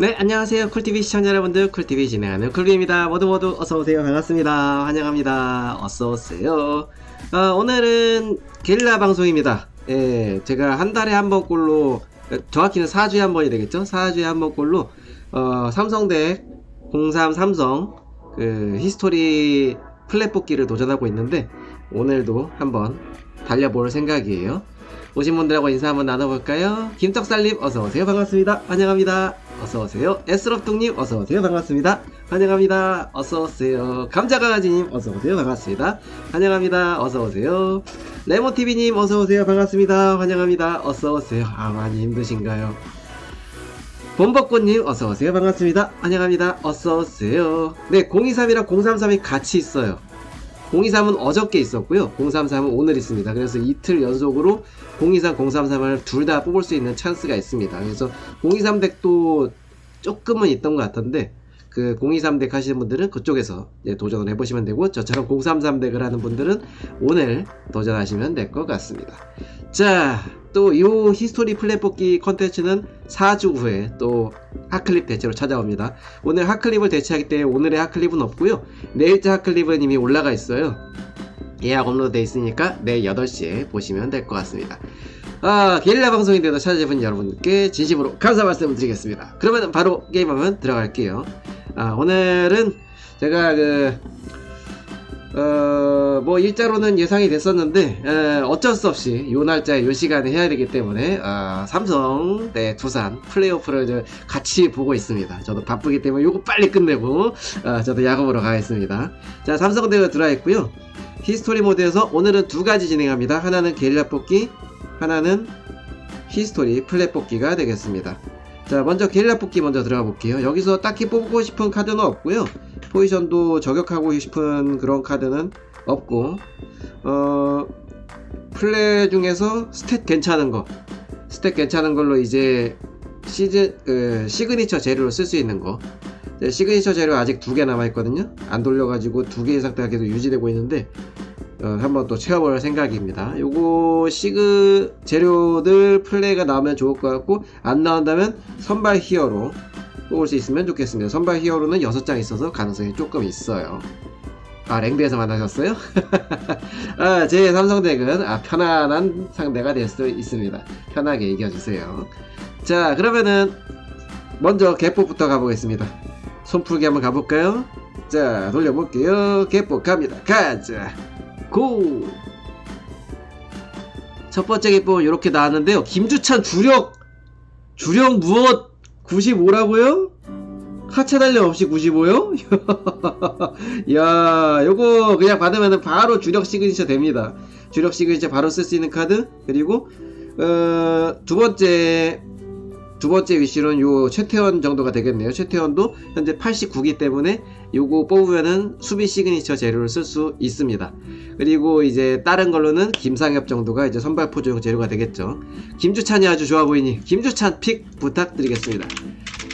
네, 안녕하세요. 쿨TV 시청자 여러분들, 쿨TV 진행하는 쿨비입니다. 모두 모두 어서오세요. 반갑습니다. 환영합니다. 어서오세요. 어, 오늘은 게릴라 방송입니다. 예, 제가 한 달에 한 번꼴로, 정확히는 4주에 한 번이 되겠죠? 4주에 한 번꼴로, 어, 삼성대 03 삼성, 그, 히스토리 플랫 뽑기를 도전하고 있는데, 오늘도 한번 달려볼 생각이에요. 오신 분들하고 인사 한번 나눠볼까요? 김떡살님 어서오세요. 반갑습니다. 환영합니다. 어서오세요. 에스럽둥님 어서오세요. 반갑습니다. 환영합니다. 어서오세요. 감자강아지님 어서오세요. 반갑습니다. 환영합니다. 어서오세요. 레모TV님 어서오세요. 반갑습니다. 환영합니다. 어서오세요. 아 많이 힘드신가요? 봄벚꽃님 어서오세요. 반갑습니다. 환영합니다. 어서오세요. 네 023이랑 033이 같이 있어요 023은 어저께 있었고요. 033은 오늘 있습니다. 그래서 이틀 연속으로 023, 033을 둘 다 뽑을 수 있는 찬스가 있습니다. 그래서 023 덱도 조금은 있던 것 같은데 그 023덱 하시는 분들은 그쪽에서 도전을 해보시면 되고 저처럼 033 덱을 하는 분들은 오늘 도전하시면 될 것 같습니다. 자, 또 이 히스토리 플랫 뽑기 컨텐츠는 4주 후에 또 하클립 대체로 찾아옵니다. 오늘 하클립을 대체하기 때문에 오늘의 하클립은 없고요. 내일자 하클립은 이미 올라가 있어요. 예약 업로드 돼 있으니까 내일 8시에 보시면 될 것 같습니다. 아, 게릴라 방송인데도 찾아주신 여러분께 진심으로 감사 말씀을 드리겠습니다. 그러면 바로 게임 하면 들어갈게요. 아, 오늘은 제가 그 어, 뭐 일자로는 예상이 됐었는데 에, 어쩔 수 없이 요 날짜에 요 시간에 해야 되기 때문에 어, 삼성 대 두산 플레이오프를 같이 보고 있습니다. 저도 바쁘기 때문에 요거 빨리 끝내고 어, 저도 야구 보러 가겠습니다. 자 삼성 대가 들어와 있고요. 히스토리 모드에서 오늘은 두 가지 진행합니다. 하나는 게릴라 뽑기, 하나는 히스토리 플랫 뽑기가 되겠습니다. 자 먼저 게릴라 뽑기 먼저 들어가 볼게요. 여기서 딱히 뽑고 싶은 카드는 없고요. 포지션도 저격하고 싶은 그런 카드는 없고 어 플레 중에서 스탯 괜찮은 거 스탯 괜찮은 걸로 이제 시즌 그 시그니처 재료로 쓸 수 있는 거 시그니처 재료 아직 두 개 남아 있거든요 안 돌려가지고 두 개의 상태가 계속 유지되고 있는데 어, 한번 또 채워볼 생각입니다 요거 시그 재료들 플레이가 나오면 좋을 것 같고 안 나온다면 선발 히어로 뽑을 수 있으면 좋겠습니다. 선발 히어로는 6장 있어서 가능성이 조금 있어요. 아, 랭드에서 만나셨어요? 아, 제 삼성덱은 아, 편안한 상대가 될 수 있습니다. 편하게 이겨주세요. 자, 그러면은 먼저 개포부터 가보겠습니다. 손풀기 한번 가볼까요? 자, 돌려볼게요. 개포 갑니다. 가자. 고! 첫 번째 개포는 이렇게 나왔는데요. 김주찬 주력! 주력 무엇? 95라고요? 하차 달력 없이 95요? 야, 요거 그냥 받으면 바로 주력 시그니처 됩니다. 주력 시그니처 바로 쓸 수 있는 카드. 그리고 어, 두 번째 두 번째 위시로는 요 최태원 정도가 되겠네요. 최태원도 현재 89기 때문에 요거 뽑으면은 수비 시그니처 재료를 쓸 수 있습니다. 그리고 이제 다른 걸로는 김상엽 정도가 이제 선발 포조용 재료가 되겠죠. 김주찬이 아주 좋아 보이니 김주찬 픽 부탁드리겠습니다.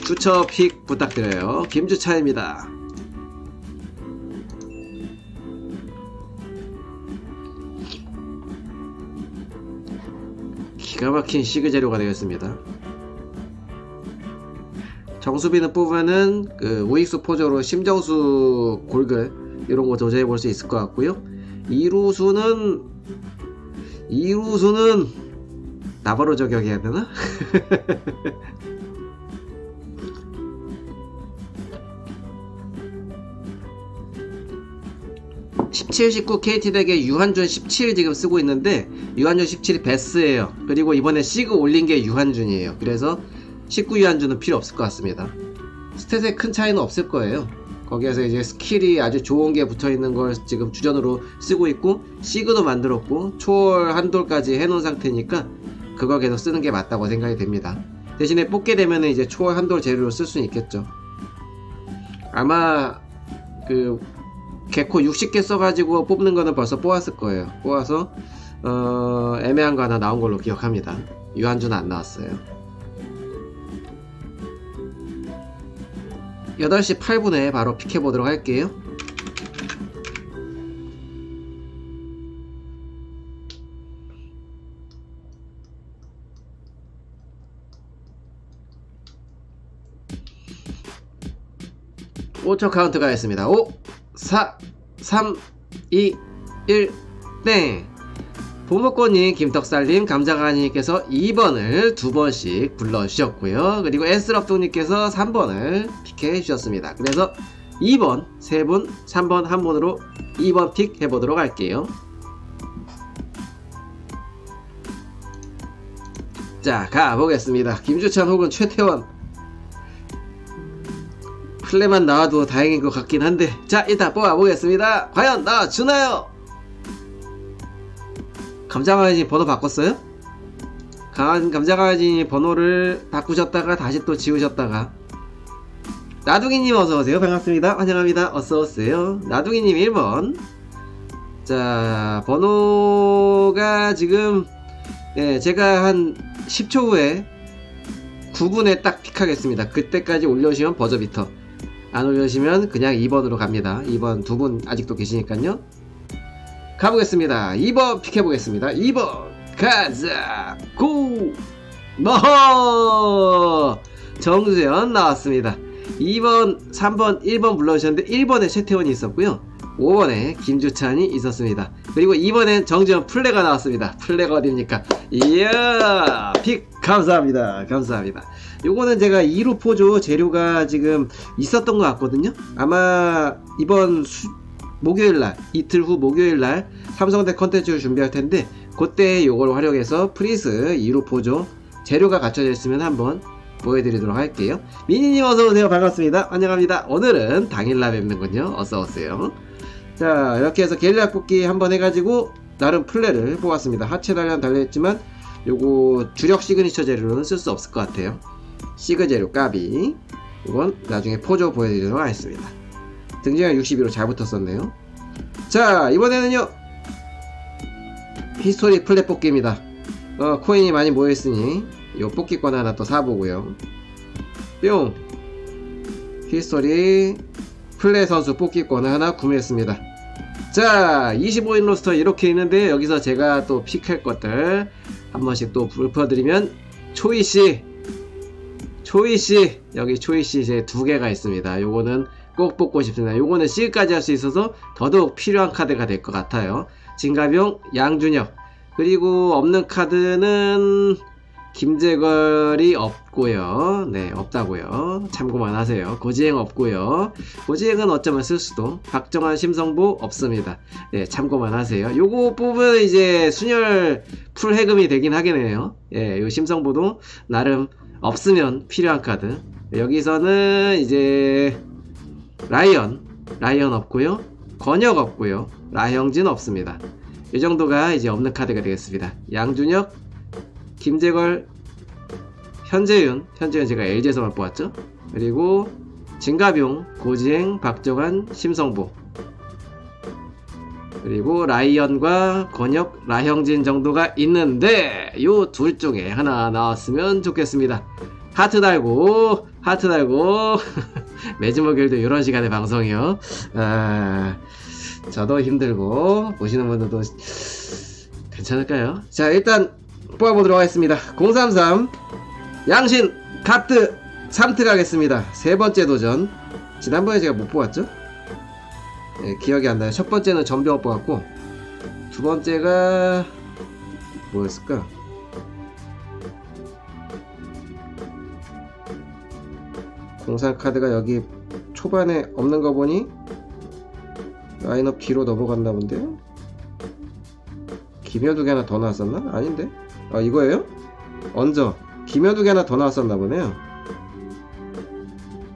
추처 픽 부탁드려요. 김주찬입니다. 기가 막힌 시그 재료가 되겠습니다. 정수비는 뽑으면은 그 우익수 포조로 심정수 골글 이런 거 조절해 볼 수 있을 것 같고요. 이루수는 이루수는 나바로 저격해야 되나? 17, 19 KT 덱에 유한준 17 지금 쓰고 있는데 유한준 17이 베스예요. 그리고 이번에 시그 올린 게 유한준이에요. 그래서 19 유한준은 필요 없을 것 같습니다. 스탯에 큰 차이는 없을 거예요. 거기에서 이제 스킬이 아주 좋은 게 붙어 있는 걸 지금 주전으로 쓰고 있고 시그도 만들었고 초월 한돌까지 해놓은 상태니까 그거 계속 쓰는 게 맞다고 생각이 됩니다. 대신에 뽑게 되면 이제 초월 한돌 재료로 쓸 수는 있겠죠. 아마 그 개코 60개 써가지고 뽑는 거는 벌써 뽑았을 거예요. 뽑아서 어, 애매한 거 하나 나온 걸로 기억합니다. 유한주는 안 나왔어요. 8시 8분에 바로 픽해 보도록 할게요. 5초 카운트 가겠습니다. 5, 4, 3, 2, 1, 땡! 보목권님, 김덕살님, 감자가니께서 2번을 두 번씩 불러주셨고요. 그리고 에스럽동님께서 3번을 픽해 주셨습니다. 그래서 2번 3분, 3번 한 분으로 2번 픽 해보도록 할게요. 자, 가보겠습니다. 김주찬 혹은 최태원. 플레만 나와도 다행인 것 같긴 한데. 자, 일단 뽑아보겠습니다. 과연 나와주나요? 감자강아지 번호 바꿨어요? 강, 감자강아지 번호를 바꾸셨다가 다시 또 지우셨다가. 나둥이님 어서오세요. 반갑습니다. 환영합니다. 어서오세요. 나둥이님 1번. 자, 번호가 지금, 예, 제가 한 10초 후에 9분에 딱 픽하겠습니다. 그때까지 올려주시면 버저비터. 안 올려주시면 그냥 2번으로 갑니다. 2번 두 분 아직도 계시니까요. 가보겠습니다. 2번 픽해보겠습니다. 2번 가자 고 머허 정수현 나왔습니다. 2번 3번 1번 불러주셨는데 1번에 최태원이 있었고요. 5번에 김주찬이 있었습니다. 그리고 2번엔 정지현 플레가 나왔습니다. 플레가 어딥니까? 이야 픽 감사합니다. 감사합니다. 요거는 제가 2루 포조 재료가 지금 있었던 것 같거든요. 아마 이번 수- 목요일날 이틀 후 목요일날 삼성대 컨텐츠를 준비할 텐데 그때 요걸 활용해서 프리스 2루 포조 재료가 갖춰져 있으면 한번 보여드리도록 할게요. 미니님 어서오세요. 반갑습니다. 환영합니다. 오늘은 당일날 뵙는군요. 어서오세요. 자, 이렇게 해서 게릴라 뽑기 한번 해가지고 나름 플레를 뽑았습니다. 하체 단련 달려있지만 요거 주력 시그니처 재료로는 쓸 수 없을 것 같아요. 시그 재료 까비. 이건 나중에 포조 보여드리도록 하겠습니다. 등지가 62로 잘 붙었었네요. 자, 이번에는요. 히스토리 플랫 뽑기입니다. 어, 코인이 많이 모여있으니 요 뽑기권 하나 또 사보고요. 뿅! 히스토리 플레 선수 뽑기권을 하나 구매했습니다. 자, 25인 로스터 이렇게 있는데 여기서 제가 또 픽할 것들 한 번씩 또 불퍼드리면 초이 씨 초이 씨 여기 초이 씨 이제 두 개가 있습니다. 요거는 꼭 뽑고 싶습니다. 요거는 C까지 할 수 있어서 더더욱 필요한 카드가 될 것 같아요. 진가병, 양준혁 그리고 없는 카드는 김재걸이 없고요. 네, 없다고요. 참고만 하세요. 고지행 없고요. 고지행은 어쩌면 쓸 수도. 박정환, 심성보 없습니다. 네, 참고만 하세요. 요거 뽑으면 이제 순혈 풀 해금이 되긴 하겠네요. 예, 요 심성보도 나름 없으면 필요한 카드. 여기서는 이제 라이언, 라이언 없고요. 권혁 없고요. 라형진 없습니다. 이 정도가 이제 없는 카드가 되겠습니다. 양준혁, 김재걸, 현재윤, 현재윤 제가 LG에서만 뽑았죠. 그리고 진가병, 고지행, 박정환, 심성보. 그리고 라이언과 권혁, 라형진 정도가 있는데 요 둘 중에 하나 나왔으면 좋겠습니다. 하트 달고 하트 달고 매주 목요일도 이런 시간에 방송이요. 아, 저도 힘들고 보시는 분들도 괜찮을까요? 자 일단 뽑아보도록 하겠습니다. 033 양신 카트 3트 가겠습니다. 세 번째 도전. 지난번에 제가 못 뽑았죠? 네, 기억이 안 나요. 첫 번째는 전병 뽑았고 두 번째가 뭐였을까? 공사 카드가 여기 초반에 없는 거 보니 라인업 뒤로 넘어갔나 본데 김여두 개 하나 더 나왔었나? 아닌데? 아 이거예요? 언저 김여두 개 하나 더 나왔었나 보네요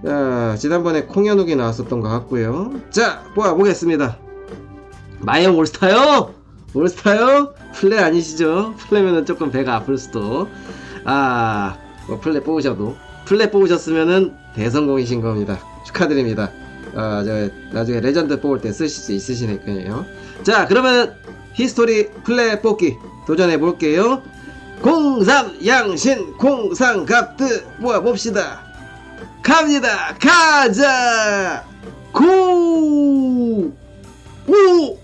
자 지난번에 콩연욱이 나왔었던 것 같고요 자 뽑아보겠습니다 마영 올스타요? 올스타요? 플레 아니시죠? 플레면은 조금 배가 아플 수도 아, 뭐 플레 뽑으셔도 플레 뽑으셨으면은 대성공이신 겁니다. 축하드립니다. 아, 저 나중에 레전드 뽑을 때 쓰실 수 있으시니까요. 자, 그러면 히스토리 플레 뽑기 도전해 볼게요. 03 양신 03 갑드 모아 봅시다. 갑니다. 가자. 고! 오!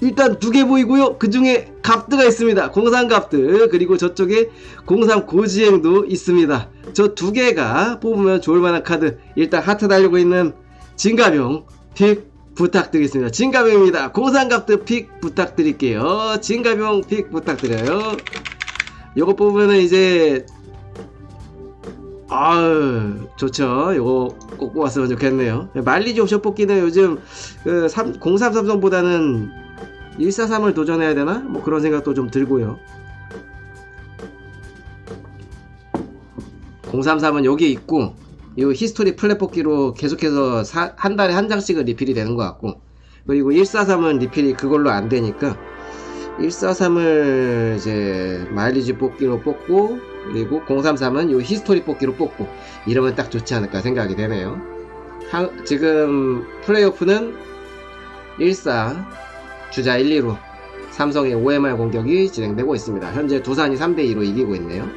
일단 두 개 보이고요. 그 중에 갑드가 있습니다. 공상 갑드 그리고 저쪽에 공상 고지행도 있습니다. 저 두 개가 뽑으면 좋을 만한 카드. 일단 하트 달리고 있는 진가병 픽 부탁드리겠습니다. 진가병입니다. 공상갑드 픽 부탁드릴게요. 진가병 픽 부탁드려요. 요거 뽑으면은 이제 아유 좋죠. 요거 꼭 뽑았으면 좋겠네요. 말리지 옵션 뽑기는 요즘 그 3, 03 삼성보다는 143을 도전해야 되나? 뭐 그런 생각도 좀 들고요. 033은 여기 있고 이 히스토리 플랫 뽑기로 계속해서 사- 한 달에 한 장씩은 리필이 되는 것 같고 그리고 143은 리필이 그걸로 안 되니까 143을 이제 마일리지 뽑기로 뽑고 그리고 033은 이 히스토리 뽑기로 뽑고 이러면 딱 좋지 않을까 생각이 되네요. 한- 지금 플레이오프는 1사 주자 1, 2로 삼성의 OMR 공격이 진행되고 있습니다. 현재 두산이 3대 2로 이기고 있네요.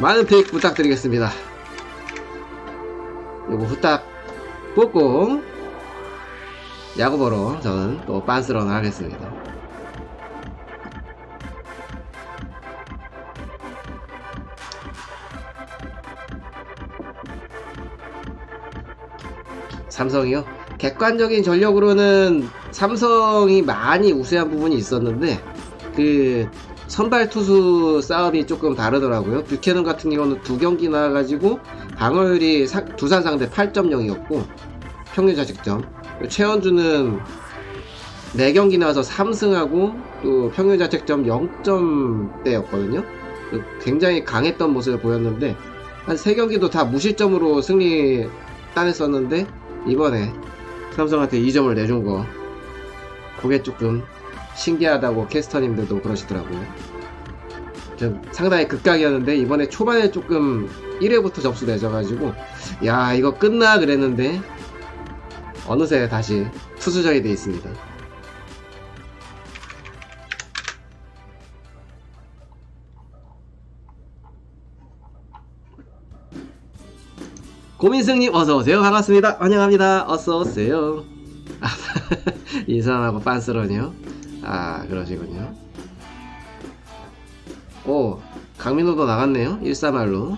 많은 픽 부탁드리겠습니다. 요거 후딱 뽑고 야구 보러 저는 또 빤스런 하겠습니다. 삼성이요? 객관적인 전력으로는 삼성이 많이 우세한 부분이 있었는데 그 선발 투수 싸움이 조금 다르더라고요. 뷰캐넌 같은 경우는 두 경기 나와가지고 방어율이 사- 두산 상대 8.0이었고 평균 자책점. 최원주는 4경기 나와서 3승하고 또 평균 자책점 0점대였거든요. 굉장히 강했던 모습을 보였는데 한 3경기도 다 무실점으로 승리 따냈었는데 이번에 삼성한테 2점을 내준 거 그게 조금 신기하다고 캐스터님들도 그러시더라고요. 좀 상당히 극강이었는데 이번에 초반에 조금 1회부터 접수 내줘가지고 야 이거 끝나 그랬는데 어느새 다시 투수전이 돼 있습니다. 고민승님 어서오세요. 반갑습니다. 환영합니다. 어서오세요. 아, 인사하고 빤스런이요? 아 그러시군요. 오 강민호도 나갔네요. 1사말로.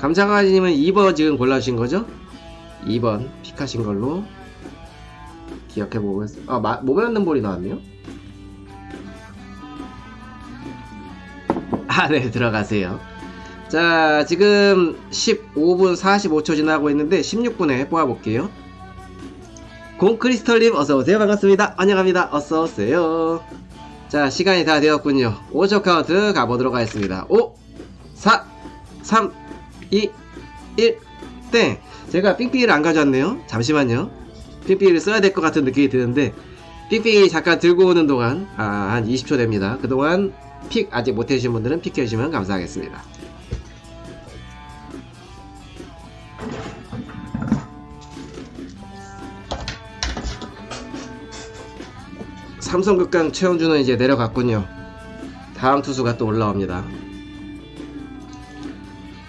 감자가지님은 2번 지금 골라주신 거죠? 2번 픽하신 걸로. 기억해 보겠습니다 아 마- 몸에 맞는 볼이 나왔네요 아, 네, 들어가세요. 자, 지금 15분 45초 지나고 있는데 16분에 뽑아볼게요. 공크리스털님 어서오세요. 반갑습니다. 환영합니다. 어서오세요. 자, 시간이 다 되었군요. 5초 카운트 가보도록 하겠습니다. 5, 4, 3, 2, 1, 땡! 제가 삥삥이를 안 가져왔네요. 잠시만요. 삥삥이를 써야 될 것 같은 느낌이 드는데, 삥삥이 잠깐 들고 오는 동안, 아, 한 20초 됩니다. 그동안 픽 아직 못해주신 분들은 픽해주시면 감사하겠습니다. 삼성극강 최원준은 이제 내려갔군요. 다음 투수가 또 올라옵니다.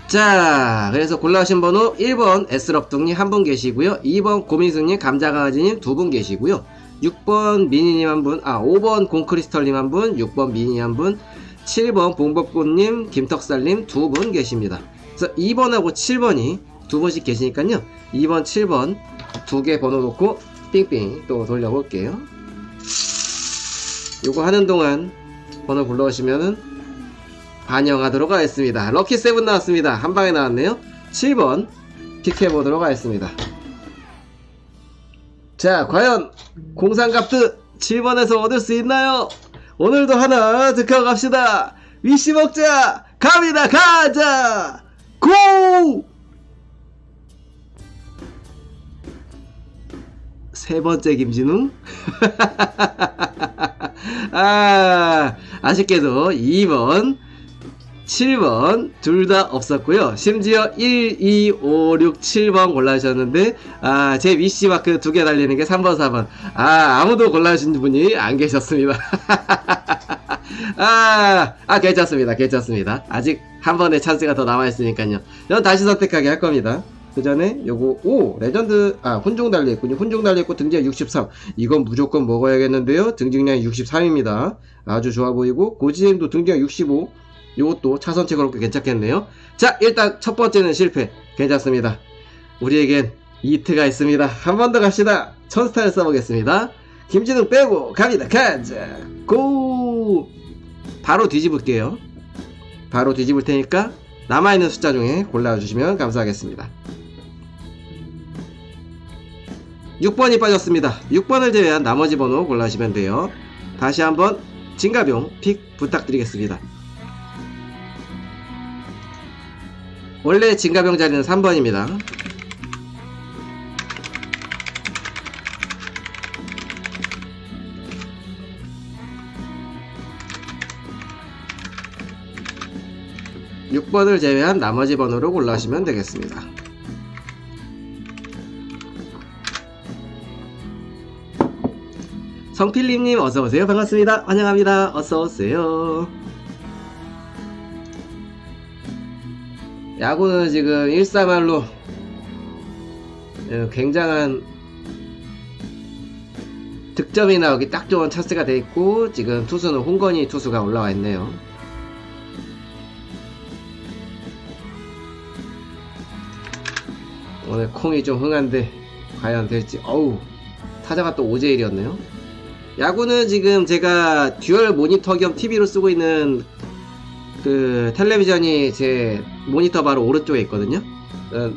자, 그래서 골라오신 번호 1번 S럽둥님 한 분 계시고요. 2번 고민승님, 감자강아지님 두 분 계시고요. 6번 미니님 한 분, 아, 5번 공크리스털님 한 분, 6번 미니 한 분, 7번 봉법꽃님, 김턱살님 두 분 계십니다. 그래서 2번하고 7번이 두 분씩 계시니까요. 2번, 7번 두 개 번호 놓고 삥삥 또 돌려볼게요. 요거 하는 동안 번호 불러오시면은 반영하도록 하겠습니다. 럭키 세븐 나왔습니다. 한 방에 나왔네요. 7번 픽해보도록 하겠습니다. 자, 과연 공상갑드 7번에서 얻을 수 있나요? 오늘도 하나 득하고 갑시다. 위시 먹자. 갑니다. 가자. 고! 세 번째 김진웅. 아, 아쉽게도 2번, 7번 둘 다 없었고요. 심지어 1, 2, 5, 6, 7번 골라주셨는데 아, 제 위시 마크 두 개 달리는 게 3번, 4번. 아, 아무도 골라주신 분이 안 계셨습니다. 아, 아, 괜찮습니다. 괜찮습니다. 아직 한 번의 찬스가 더 남아있으니까요. 저는 다시 선택하게 할 겁니다. 그 전에 요거 오 레전드 아 훈종 달려있군요 훈종 달려있고 등장 63 이건 무조건 먹어야겠는데요 등징량이 63입니다 아주 좋아 보이고 고지엠도 등장 65 요것도 차선책으로 괜찮겠네요. 자, 일단 첫 번째는 실패. 괜찮습니다. 우리에겐 이트가 있습니다. 한 번 더 갑시다. 천스타를 써보겠습니다. 김진웅 빼고 갑니다. 가자. 고! 바로 뒤집을게요. 바로 뒤집을 테니까 남아있는 숫자 중에 골라주시면 감사하겠습니다. 6번이 빠졌습니다. 6번을 제외한 나머지 번호 골라주시면 돼요. 다시 한번 진가병 픽 부탁드리겠습니다. 원래 진가병 자리는 3번입니다. 육번을 제외한 나머지 번호로 골라주시면 되겠습니다. 성필님님 어서오세요. 반갑습니다. 환영합니다. 어서오세요. 야구는 지금 1사말로 굉장한 득점이 나오기 딱 좋은 찬스가 돼 있고 지금 투수는 홍건희 투수가 올라와 있네요. 오늘 콩이 좀 흥한데 과연 될지 어우 타자가 또 오제일이었네요. 야구는 지금 제가 듀얼 모니터 겸 TV로 쓰고 있는 그 텔레비전이 제 모니터 바로 오른쪽에 있거든요. 어,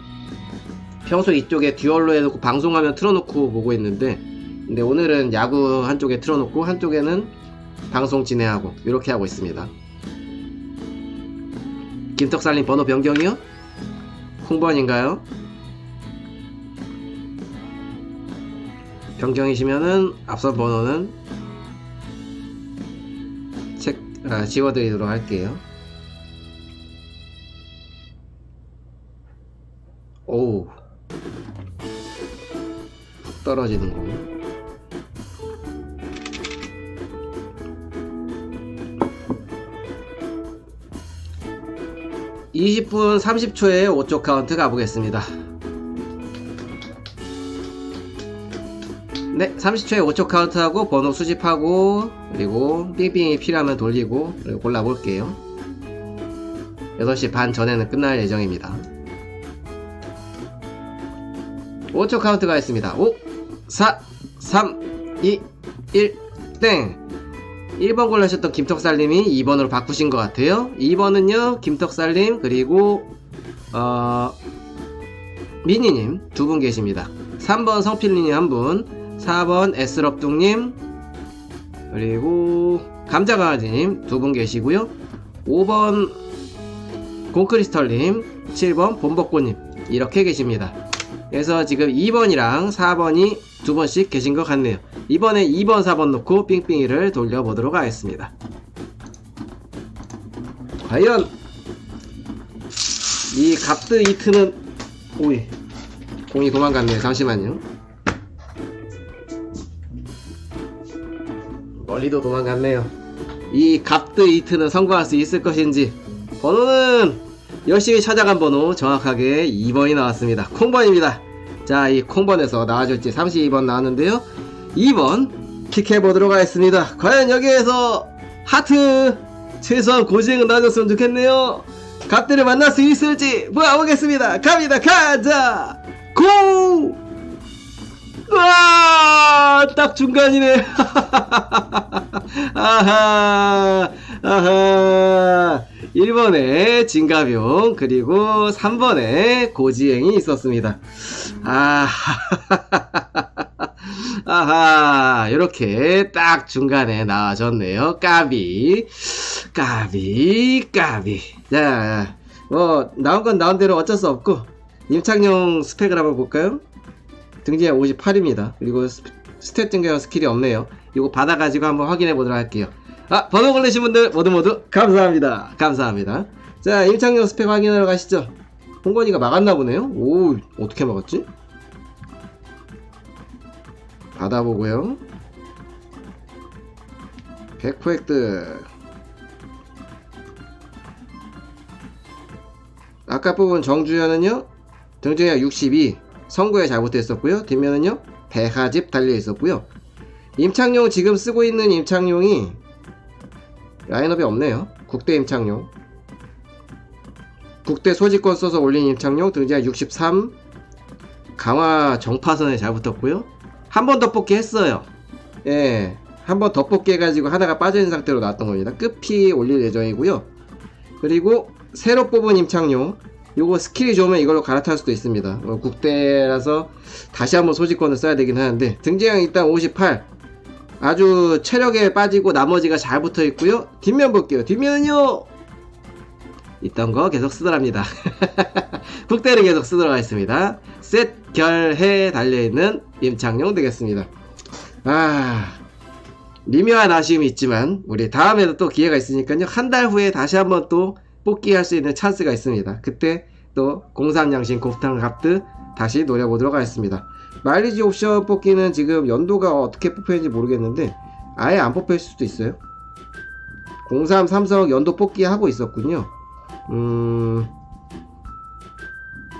평소 이쪽에 듀얼로 해놓고 방송화면 틀어놓고 보고 있는데 근데 오늘은 야구 한쪽에 틀어놓고 한쪽에는 방송 진행하고 이렇게 하고 있습니다. 김떡살님 번호 변경이요? 홍번인가요? 변경이시면은 앞선 번호는 책 아, 지워드리도록 할게요. 떨어지는 거. (20분 30초에 5초 카운트 가보겠습니다) 네, 30초에 5초 카운트하고 번호 수집하고 그리고 빙빙이 필요하면 돌리고 그리고 골라볼게요. 6시 반 전에는 끝날 예정입니다. 5초 카운트가 있습니다. 5, 4, 3, 2, 1, 땡! 1번 골라셨던 김턱살님이 2번으로 바꾸신 것 같아요. 2번은요, 김턱살님, 그리고, 어, 미니님 두 분 계십니다. 3번 성필님 한 분, 4번 에스럽둥님 그리고 감자강아지님 두 분 계시고요 5번 공크리스털님 7번 봄벚꽃님 이렇게 계십니다 그래서 지금 2번이랑 4번이 두 번씩 계신 것 같네요. 이번에 2번 4번 놓고 삥삥이를 돌려보도록 하겠습니다. 과연 이 갑드 이트는 오이 공이 도망갔네요. 잠시만요. 멀리도 도망갔네요. 이 갑드 이트는 성공할 수 있을 것인지 번호는 열심히 찾아간 번호 정확하게 2번이 나왔습니다. 콩번입니다. 자, 이 콩번에서 나와줄지 32번 나왔는데요. 2번 킥해보도록 하겠습니다. 과연 여기에서 하트 최소한 고지행은 나와줬으면 좋겠네요. 갑들을 만날 수 있을지 모아보겠습니다. 갑니다. 가자! 고! 와, 딱 중간이네. 아하, 아하. 1번에 진가병, 그리고 3번에 고지행이 있었습니다. 아하, 아하, 이렇게 딱 중간에 나와줬네요. 까비, 까비, 까비. 자, 뭐, 나온 건 나온 대로 어쩔 수 없고, 임창용 스펙을 한번 볼까요? 등지가 58입니다. 그리고 스- 스탯 증가형 스킬이 없네요. 이거 받아가지고 한번 확인해 보도록 할게요. 아, 번호 걸리신 분들 모두 모두 감사합니다. 감사합니다. 자, 임창용 스펙 확인하러 가시죠. 홍건이가 막았나 보네요. 오, 어떻게 막았지? 받아보고요. 100% 획득. 아까 뽑은 정주현은요, 등중량 62, 선거에 잘못했었고요. 뒷면은요, 배하집 달려 있었고요. 임창용 지금 쓰고 있는 임창용이 라인업이 없네요. 국대 임창용. 국대 소지권 써서 올린 임창용 등장 63 강화 정파선에 잘 붙었고요. 한 번 더 뽑기 했어요. 예, 한 번 더 뽑기 해가지고 하나가 빠져있는 상태로 나왔던 겁니다. 끝피 올릴 예정이고요. 그리고 새로 뽑은 임창용. 요거 스킬이 좋으면 이걸로 갈아탈 수도 있습니다. 어, 국대라서 다시 한번 소지권을 써야 되긴 하는데 등재형 일단 58 아주 체력에 빠지고 나머지가 잘 붙어 있고요. 뒷면 볼게요. 뒷면은요 있던 거 계속 쓰더랍니다. 국대를 계속 쓰도록 하겠습니다. 셋 결해 달려있는 임창용 되겠습니다. 아 미묘한 아쉬움이 있지만 우리 다음에도 또 기회가 있으니까요. 한 달 후에 다시 한번 또 뽑기 할 수 있는 찬스가 있습니다. 그때 또 공삼양신 곱탕 갑드 다시 노려보도록 하겠습니다 마일리지 옵션 뽑기는 지금 연도가 어떻게 뽑혔는지 모르겠는데 아예 안 뽑힐 수도 있어요. 03 삼성 연도 뽑기 하고 있었군요. 음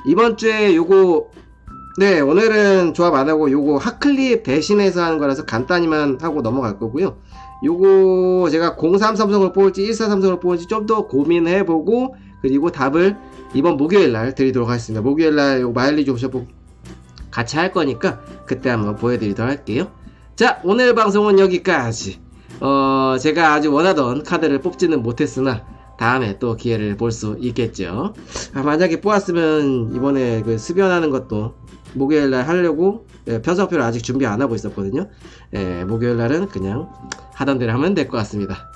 이번 주에 요거 네 오늘은 조합 안 하고 요거 핫클립 대신해서 하는 거라서 간단히만 하고 넘어갈 거고요. 요거 제가 03 삼성을 뽑을지 14 삼성을 뽑을지 좀 더 고민해 보고 그리고 답을 이번 목요일 날 드리도록 하겠습니다. 목요일 날 요 마일리지 옵션 뽑 같이 할 거니까 그때 한번 보여드리도록 할게요 자 오늘 방송은 여기까지 어 제가 아주 원하던 카드를 뽑지는 못했으나 다음에 또 기회를 볼 수 있겠죠. 아, 만약에 뽑았으면 이번에 그 수변하는 것도 목요일 날 하려고 예, 편성표를 아직 준비 안 하고 있었거든요. 예, 목요일 날은 그냥 하던 대로 하면 될 것 같습니다.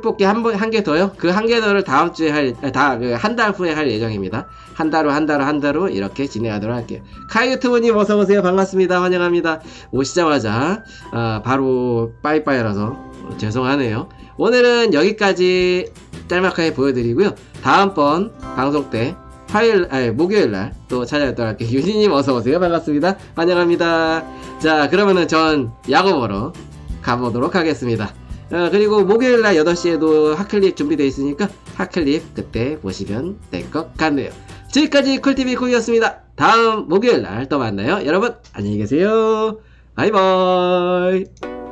풀뽑기 한 번 한 개 더요. 그 한 개 더를 다음 주에 할다한 달 후에 할 예정입니다. 한 달로 한 달로 한 달로 이렇게 진행하도록 할게요. 카이 유튜브님 어서 오세요. 반갑습니다. 환영합니다. 오시자마자 아, 바로 빠이빠이라서 죄송하네요. 오늘은 여기까지 짤막하게 보여드리고요. 다음번 방송 때 화요일, 아니, 목요일 날 또 찾아뵙도록 할게요. 유진님 어서오세요. 반갑습니다. 환영합니다. 자, 그러면은 전 야구 보러 가보도록 하겠습니다. 어, 그리고 목요일 날 8시에도 핫클립 준비되어 있으니까 핫클립 그때 보시면 될 것 같네요. 지금까지 쿨TV 쿨이었습니다. 다음 목요일 날 또 만나요. 여러분, 안녕히 계세요. 바이바이.